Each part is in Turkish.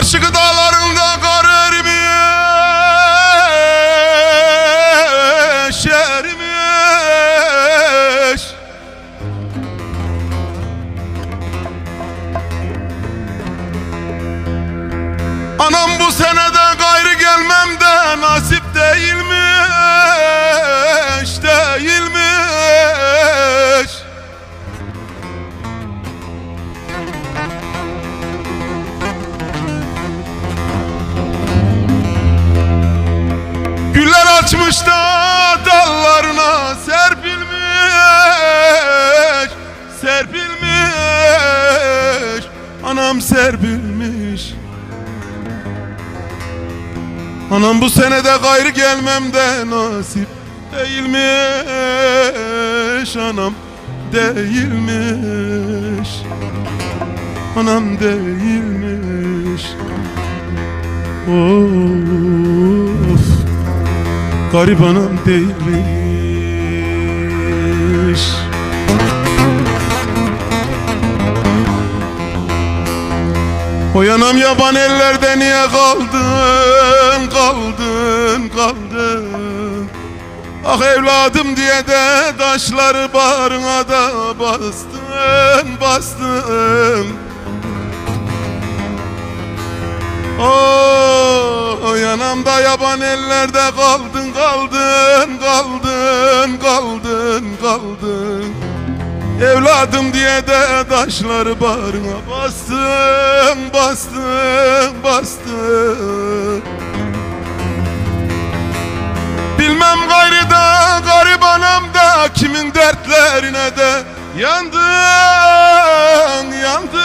Karşı dağlarında kar erimiş Erimiş Anam bu senede Anam bu senede gayrı gelmem de nasip değilmiş. Anam değilmiş. Anam değilmiş. Of. Garip anam değilmiş O yanam yaban ellerde niye kaldın, kaldın, kaldın? Ah evladım diye de taşları bağrına da bastın, bastın. Oh yanamda yaban ellerde kaldın, kaldın, kaldın, kaldın, kaldın Evladım diye de taşları bağrına bastın, bastın, bastın Bilmem gayrı da garip anam da kimin dertlerine de yandın, yandın.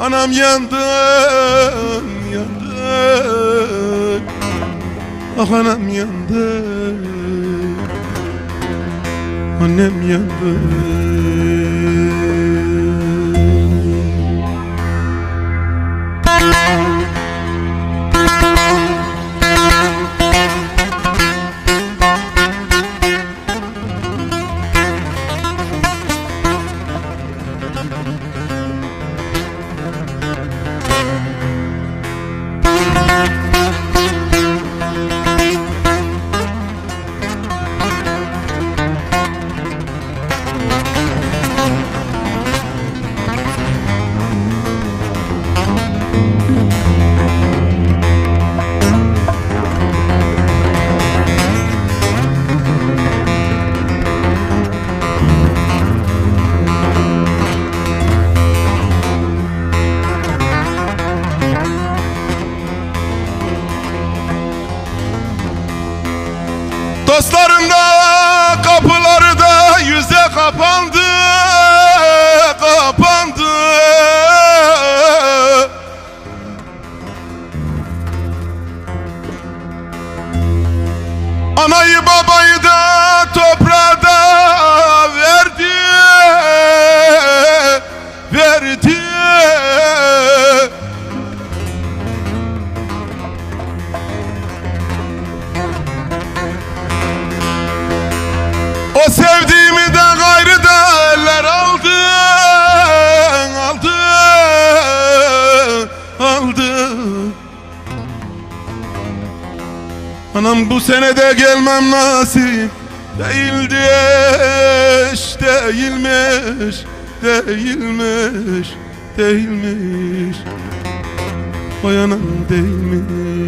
Anam yandın, yandın. Ah anam yandın Annem yandı Dostların da kapıları da yüze kapandı Kapandı. Anayı babayı da toprağa da verdi Verdi Anam bu senede gelmem nasip Değildi eş Değilmiş Değilmiş Değilmiş. Anam değilmiş.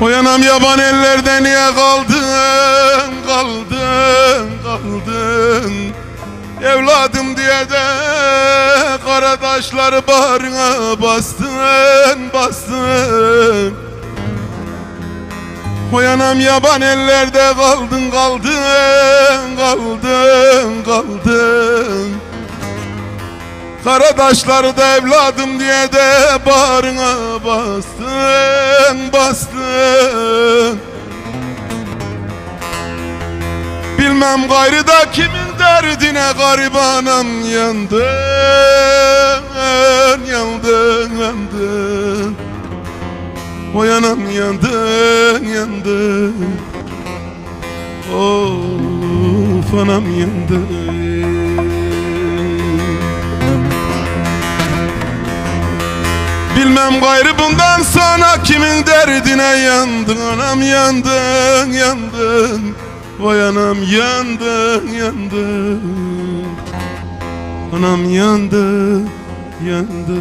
O yanam yaban ellerde niye kaldın, kaldın, taşları bağrına bastın, bastın. O yanam yaban ellerde kaldın, kaldın, kaldın, kaldın. Kara taşları da evladım diye de bağrına bastın, bastın. Bilmem gayrı da kimin derdine garibanım yandın, yandın, yandın O yanam yandın, yandın Oh Of anam yandın Bilmem gayrı bundan sonra kimin derdine yandın Anam yandın yandın Vay anam yandın yandın Anam yandı yandı